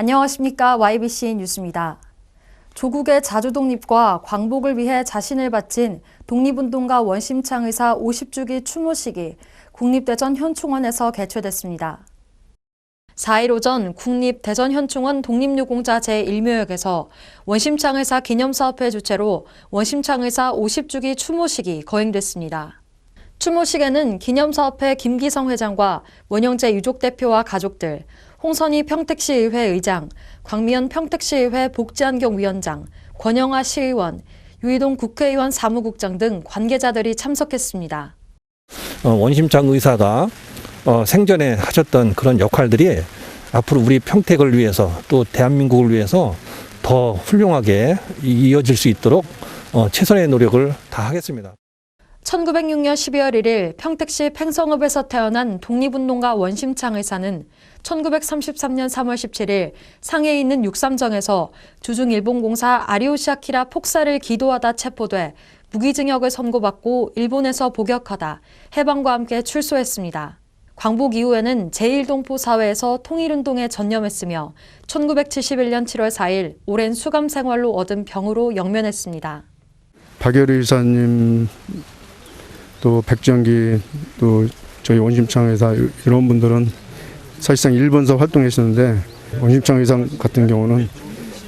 안녕하십니까. YBC 뉴스입니다. 조국의 자주 독립과 광복을 위해 자신을 바친 독립운동가 원심창 의사 50주기 추모식이 국립대전 현충원에서 개최됐습니다. 4일 오전 국립대전현충원 독립유공자 제1묘역에서 원심창 의사 기념사업회 주최로 원심창 의사 50주기 추모식이 거행됐습니다. 추모식에는 기념사업회 김기성 회장과 원영재 유족 대표와 가족들, 홍선희 평택시의회 의장, 광미연 평택시의회 복지안경 위원장, 권영아 시의원, 유이동 국회의원 사무국장 등 관계자들이 참석했습니다. 어, 원심창 의사가 어, 생전에 하셨던 그런 역할들이 앞으로 우리 평택을 위해서 또 대한민국을 위해서 더 훌륭하게 이어질 수 있도록 어, 최선의 노력을 다하겠습니다. 1906년 12월 1일 평택시 팽성읍에서 태어난 독립운동가 원심창 의사는 1933년 3월 17일 상해에 있는 육삼정에서 주중 일본 공사 아리오시아키라 폭사를 기도하다 체포돼 무기징역을 선고받고 일본에서 복역하다 해방과 함께 출소했습니다. 광복 이후에는 제1동포 사회에서 통일운동에 전념했으며 1971년 7월 4일 오랜 수감 생활로 얻은 병으로 영면했습니다. 박열희 의사님 또 백정기 또 저희 원심창 의사 이런 분들은 사실상 일본서 활동했었는데 원심창 의사 같은 경우는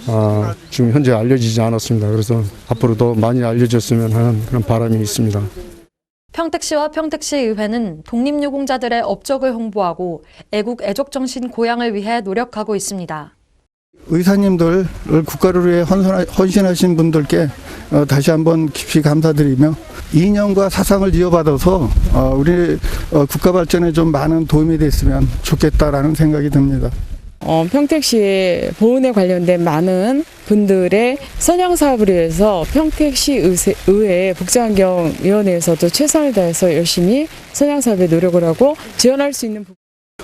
아, 지금 현재 알려지지 않았습니다. 그래서 앞으로 더 많이 알려졌으면 하는 그런 바람이 있습니다. 평택시와 평택시 의회는 독립유공자들의 업적을 홍보하고 애국 애족 정신 고양을 위해 노력하고 있습니다. 의사님들을 국가를 위해 헌신하신 분들께 어, 다시 한번 깊이 감사드리며 이념과 사상을 이어받아서 어, 우리 어, 국가 발전에 좀 많은 도움이 됐으면 좋겠다라는 생각이 듭니다. 어, 평택시의 보훈에 관련된 많은 분들의 선양 사업을 위해서 평택시 의회 복지환경위원회에서도 최선을 다해서 열심히 선양 사업에 노력을 하고 지원할 수 있는 부-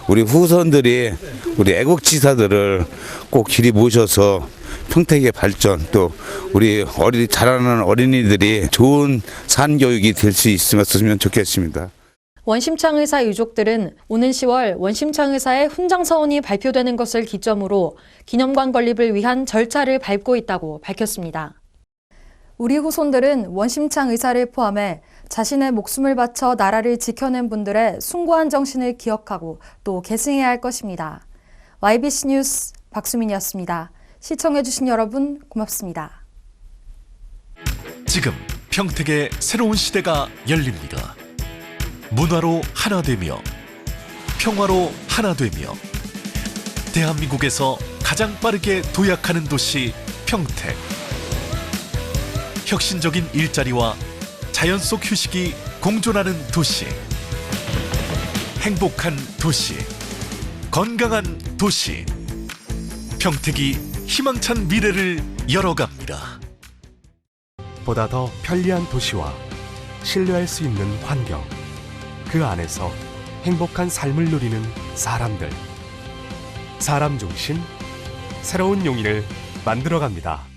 우리 후손들이 우리 애국지사들을 꼭 길이 모셔서 평택의 발전 또 우리 어리 자라는 어린이들이 좋은 산 교육이 될 수 있으면 좋겠습니다. 원심창 의사 유족들은 오는 10월 원심창 의사의 훈장 서원이 발표되는 것을 기점으로 기념관 건립을 위한 절차를 밟고 있다고 밝혔습니다. 우리 후손들은 원심창 의사를 포함해 자신의 목숨을 바쳐 나라를 지켜낸 분들의 숭고한 정신을 기억하고 또 계승해야 할 것입니다. YBC 뉴스 박수민이었습니다. 시청해주신 여러분 고맙습니다. 지금 평택의 새로운 시대가 열립니다. 문화로 하나 되며 평화로 하나 되며 대한민국에서 가장 빠르게 도약하는 도시 평택. 혁신적인 일자리와 자연 속 휴식이 공존하는 도시. 행복한 도시. 건강한 도시. 평택이 희망찬 미래를 열어갑니다. 보다 더 편리한 도시와 신뢰할 수 있는 환경, 그 안에서 행복한 삶을 누리는 사람들. 사람 중심, 새로운 용인을 만들어갑니다.